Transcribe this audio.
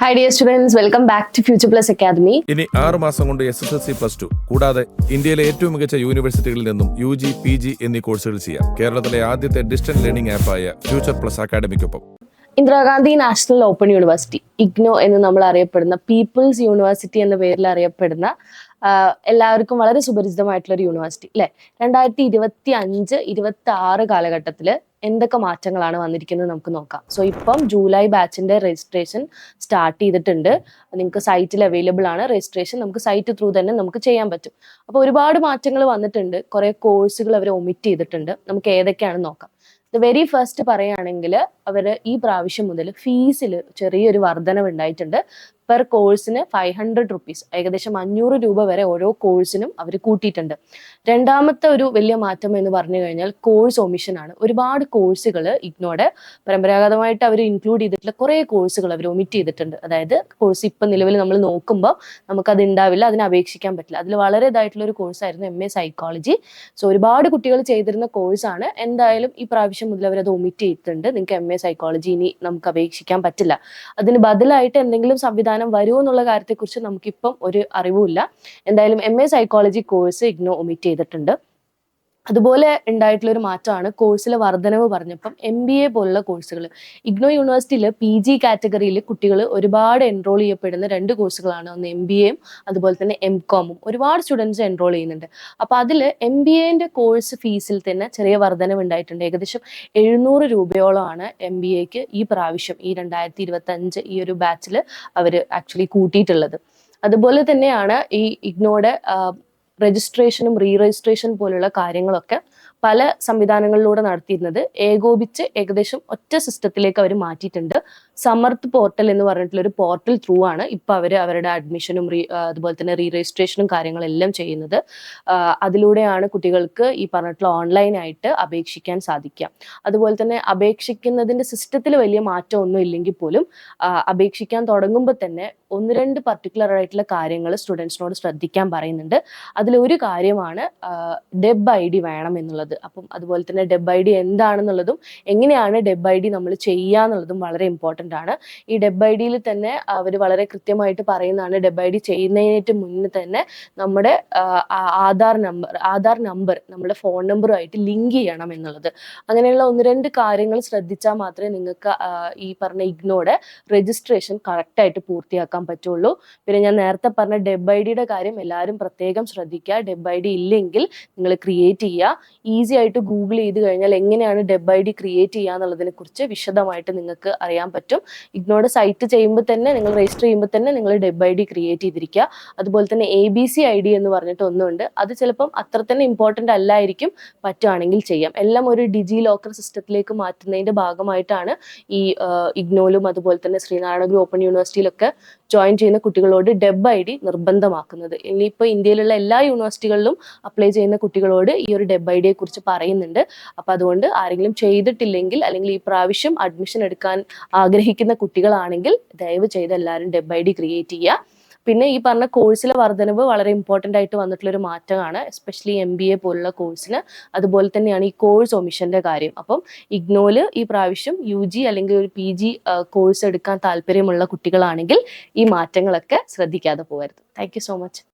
Hi dear students welcome back to future plus academy ഇനി ആറ് മാസം കൊണ്ട് S S L C plus two കൂടാതെ ഇന്ത്യയിലെ ഏറ്റവും മികച്ച യൂണിവേഴ്സിറ്റികളിൽ നിന്നും യു ജി പി ജി എന്നീ കോഴ്സുകൾ ചെയ്യാം. കേരളത്തിലെ ആദ്യത്തെ distant learning ആപ്പായ future plus അക്കാദമിക്കൊപ്പം Indira Gandhi national open university IGNOU എന്ന് നമ്മൾ അറിയപ്പെടുന്ന പീപ്പിൾസ് യൂണിവേഴ്സിറ്റി എന്ന പേരിൽ അറിയപ്പെടുന്ന എല്ലാവർക്കും വളരെ സുപരിചിതമായിട്ടുള്ള ഒരു യൂണിവേഴ്സിറ്റി അല്ലെ രണ്ടായിരത്തി ഇരുപത്തി അഞ്ച് ഇരുപത്തി ആറ് കാലഘട്ടത്തിൽ എന്തൊക്കെ മാറ്റങ്ങളാണ് വന്നിരിക്കുന്നത് നമുക്ക് നോക്കാം. സോ ഇപ്പം ജൂലൈ ബാച്ചിന്റെ രജിസ്ട്രേഷൻ സ്റ്റാർട്ട് ചെയ്തിട്ടുണ്ട്. നിങ്ങൾക്ക് സൈറ്റിൽ അവൈലബിൾ ആണ്. രജിസ്ട്രേഷൻ നമുക്ക് സൈറ്റ് ത്രൂ തന്നെ നമുക്ക് ചെയ്യാൻ പറ്റും. അപ്പോൾ ഒരുപാട് മാറ്റങ്ങൾ വന്നിട്ടുണ്ട്. കുറെ കോഴ്സുകൾ അവർ ഒമിറ്റ് ചെയ്തിട്ടുണ്ട്. നമുക്ക് ഏതൊക്കെയാണെന്ന് നോക്കാം. വെരി ഫസ്റ്റ് പറയുകയാണെങ്കിൽ അവർ ഈ പ്രാവശ്യം മുതൽ ഫീസിൽ ചെറിയൊരു വർധനവ് ഉണ്ടായിട്ടുണ്ട്. പെർ കോഴ്സിന് ഫൈവ് ഹൺഡ്രഡ് റുപ്പീസ് ഏകദേശം അഞ്ഞൂറ് രൂപ വരെ ഓരോ കോഴ്സിനും അവർ കൂട്ടിയിട്ടുണ്ട്. രണ്ടാമത്തെ ഒരു വലിയ മാറ്റം എന്ന് പറഞ്ഞു കഴിഞ്ഞാൽ കോഴ്സ് ഒമിഷൻ ആണ്. ഒരുപാട് കോഴ്സുകൾ ഇഗ്നോടെ പരമ്പരാഗതമായിട്ട് അവർ ഇൻക്ലൂഡ് ചെയ്തിട്ടുള്ള കുറേ കോഴ്സുകൾ അവർ ഒമിറ്റ് ചെയ്തിട്ടുണ്ട്. അതായത് കോഴ്സ് ഇപ്പം നിലവിൽ നമ്മൾ നോക്കുമ്പോൾ നമുക്കത് ഉണ്ടാവില്ല അതിനെ അപേക്ഷിക്കാൻ പറ്റില്ല. അതിൽ വളരെ ഇതായിട്ടുള്ള ഒരു കോഴ്സായിരുന്നു എം എ സൈക്കോളജി സോ ഒരുപാട് കുട്ടികൾ ചെയ്തിരുന്ന കോഴ്സാണ് എന്തായാലും ഈ പ്രാവശ്യം മുതൽ അവർ അത് ഒമിറ്റ് ചെയ്തിട്ടുണ്ട്. നിങ്ങൾക്ക് എം എ സൈക്കോളജി ഇനി നമുക്ക് അപേക്ഷിക്കാൻ പറ്റില്ല. അതിന് ബദലായിട്ട് എന്തെങ്കിലും സംവിധാനം വരുമോ എന്നുള്ള കാര്യത്തെക്കുറിച്ച് നമുക്കിപ്പം ഒരു അറിവുമില്ല. എന്തായാലും M A psychology course IGNOU omit ചെയ്തിട്ടുണ്ട്. അതുപോലെ ഉണ്ടായിട്ടുള്ള ഒരു മാറ്റമാണ് കോഴ്സിലെ വർധനവ് പറഞ്ഞപ്പം എം ബി എ പോലുള്ള കോഴ്സുകൾ ഇഗ്നോ യൂണിവേഴ്സിറ്റിയിൽ പി ജി കാറ്റഗറിയിൽ കുട്ടികൾ ഒരുപാട് എൻറോൾ ചെയ്യപ്പെടുന്ന രണ്ട് കോഴ്സുകളാണ്. ഒന്ന് എം ബി എയും അതുപോലെ തന്നെ എം കോമും ഒരുപാട് സ്റ്റുഡൻസ് എൻറോൾ ചെയ്യുന്നുണ്ട്. അപ്പോൾ അതിൽ എം ബി എന്റെ കോഴ്സ് ഫീസിൽ തന്നെ ചെറിയ വർധനവ് ഉണ്ടായിട്ടുണ്ട്. ഏകദേശം എഴുന്നൂറ് രൂപയോളമാണ് എം ബി എക്ക് ഈ പ്രാവശ്യം ഈ രണ്ടായിരത്തി ഇരുപത്തി അഞ്ച് ഈ ഒരു ബാച്ചിൽ അവർ ആക്ച്വലി കൂട്ടിയിട്ടുള്ളത്. അതുപോലെ തന്നെയാണ് ഈ ഇഗ്നോയുടെ രജിസ്ട്രേഷനും റീ രജിസ്ട്രേഷൻ പോലുള്ള കാര്യങ്ങളൊക്കെ പല സംവിധാനങ്ങളിലൂടെ നടത്തിയിരുന്നത്. ഏകോപിച്ച് ഏകദേശം ഒറ്റ സിസ്റ്റത്തിലേക്ക് അവർ മാറ്റിയിട്ടുണ്ട്. സമർത്ത് പോർട്ടൽ എന്ന് പറഞ്ഞിട്ടുള്ള ഒരു പോർട്ടൽ ത്രൂ ആണ് ഇപ്പൊ അവർ അവരുടെ അഡ്മിഷനും റീ അതുപോലെ തന്നെ റീ രജിസ്ട്രേഷനും കാര്യങ്ങളെല്ലാം ചെയ്യുന്നത്. അതിലൂടെയാണ് കുട്ടികൾക്ക് ഈ പറഞ്ഞിട്ടുള്ള ഓൺലൈനായിട്ട് അപേക്ഷിക്കാൻ സാധിക്കുക. അതുപോലെ തന്നെ അപേക്ഷിക്കുന്നതിന്റെ സിസ്റ്റത്തിൽ വലിയ മാറ്റമൊന്നും ഇല്ലെങ്കിൽ പോലും അപേക്ഷിക്കാൻ തുടങ്ങുമ്പോൾ തന്നെ ഒന്ന് രണ്ട് പർട്ടിക്കുലർ ആയിട്ടുള്ള കാര്യങ്ങൾ സ്റ്റുഡൻസിനോട് ശ്രദ്ധിക്കാൻ പറയുന്നുണ്ട്. അതിലൊരു കാര്യമാണ് ഡെബ് ഐ ഡി വേണം എന്നുള്ളത്. അപ്പം അതുപോലെ തന്നെ ഡെബ് ഐ ഡി എന്താണെന്നുള്ളതും എങ്ങനെയാണ് ഡെബ് ഐ ഡി നമ്മൾ ചെയ്യുക എന്നുള്ളതും വളരെ ഇമ്പോർട്ടന്റ് ആണ്. ഈ ഡെബ് ഐ ഡിയിൽ തന്നെ അവർ വളരെ കൃത്യമായിട്ട് പറയുന്നതാണ് ഡെബ് ഐ ഡി ചെയ്യുന്നതിനായിട്ട് മുന്നേ തന്നെ നമ്മുടെ ആധാർ നമ്പർ ആധാർ നമ്പർ നമ്മുടെ ഫോൺ നമ്പറുമായിട്ട് ലിങ്ക് ചെയ്യണം എന്നുള്ളത്. അങ്ങനെയുള്ള ഒന്ന് രണ്ട് കാര്യങ്ങൾ ശ്രദ്ധിച്ചാൽ മാത്രമേ നിങ്ങൾക്ക് ഈ പറഞ്ഞ ഇഗ്നോയുടെ രജിസ്ട്രേഷൻ കറക്റ്റായിട്ട് പൂർത്തിയാക്കാൻ പറ്റുള്ളൂ. പിന്നെ ഞാൻ നേരത്തെ പറഞ്ഞ ഡെബ് ഐ ഡിയുടെ കാര്യം എല്ലാവരും പ്രത്യേകം ശ്രദ്ധിക്കുക. ഡെബ് ഐ ഡി ഇല്ലെങ്കിൽ നിങ്ങൾ ക്രിയേറ്റ് ചെയ്യുക. ഈസി ആയിട്ട് ഗൂഗിൾ ചെയ്ത് കഴിഞ്ഞാൽ എങ്ങനെയാണ് ഡെബ് ഐ ഡി ക്രിയേറ്റ് ചെയ്യുക എന്നുള്ളതിനെ കുറിച്ച് വിശദമായിട്ട് നിങ്ങൾക്ക് അറിയാൻ പറ്റും. ഇഗ്നോയുടെ സൈറ്റ് ചെയ്യുമ്പോൾ തന്നെ നിങ്ങൾ രജിസ്റ്റർ ചെയ്യുമ്പോൾ തന്നെ നിങ്ങൾ ഡെബ് ഐ ഡി ക്രിയേറ്റ് ചെയ്തിരിക്കുക. അതുപോലെ തന്നെ A B C I D എന്ന് പറഞ്ഞിട്ട് ഒന്നുണ്ട്. അത് ചിലപ്പം അത്ര തന്നെ ഇമ്പോർട്ടന്റ് അല്ലായിരിക്കും പറ്റുകയാണെങ്കിൽ ചെയ്യാം. എല്ലാം ഒരു ഡിജി ലോക്കർ സിസ്റ്റത്തിലേക്ക് മാറ്റുന്നതിന്റെ ഭാഗമായിട്ടാണ് ഈ ഇഗ്നോലും അതുപോലെ തന്നെ ശ്രീനാരായണ ഗുരു ഓപ്പൺ യൂണിവേഴ്സിറ്റിയിലൊക്കെ ജോയിൻ ചെയ്യുന്ന കുട്ടികളോട് ഡെബ് ഐ ഡി നിർബന്ധമാക്കുന്നത്. ഇനിയിപ്പോൾ ഇന്ത്യയിലുള്ള എല്ലാ യൂണിവേഴ്സിറ്റികളിലും അപ്ലൈ ചെയ്യുന്ന കുട്ടികളോട് ഈ ഒരു ഡെബ് ഐ ഡിയെ കുറിച്ച് പറയുന്നുണ്ട്. അപ്പോൾ അതുകൊണ്ട് ആരെങ്കിലും ചെയ്തിട്ടില്ലെങ്കിൽ അല്ലെങ്കിൽ ഈ പ്രാവശ്യം അഡ്മിഷൻ എടുക്കാൻ ആഗ്രഹിക്കുന്ന കുട്ടികളാണെങ്കിൽ ദയവ് ചെയ്ത് എല്ലാവരും ഡെബ് ഐ ഡി ക്രിയേറ്റ് ചെയ്യുക. പിന്നെ ഈ പറഞ്ഞ കോഴ്സിലെ വർധനവ് വളരെ ഇമ്പോർട്ടന്റ് ആയിട്ട് വന്നിട്ടുള്ള ഒരു മാറ്റമാണ് എസ്പെഷ്യലി എം ബി എ പോലുള്ള കോഴ്സിന് അതുപോലെ തന്നെയാണ് ഈ കോഴ്സ് ഒമിഷന്റെ കാര്യം. അപ്പം ഇഗ്നോൽ ഈ പ്രാവശ്യം യു ജി അല്ലെങ്കിൽ ഒരു പി ജി കോഴ്സ് എടുക്കാൻ താല്പര്യമുള്ള കുട്ടികളാണെങ്കിൽ ഈ മാറ്റങ്ങളൊക്കെ ശ്രദ്ധിക്കാതെ പോകരുത്. Thank so much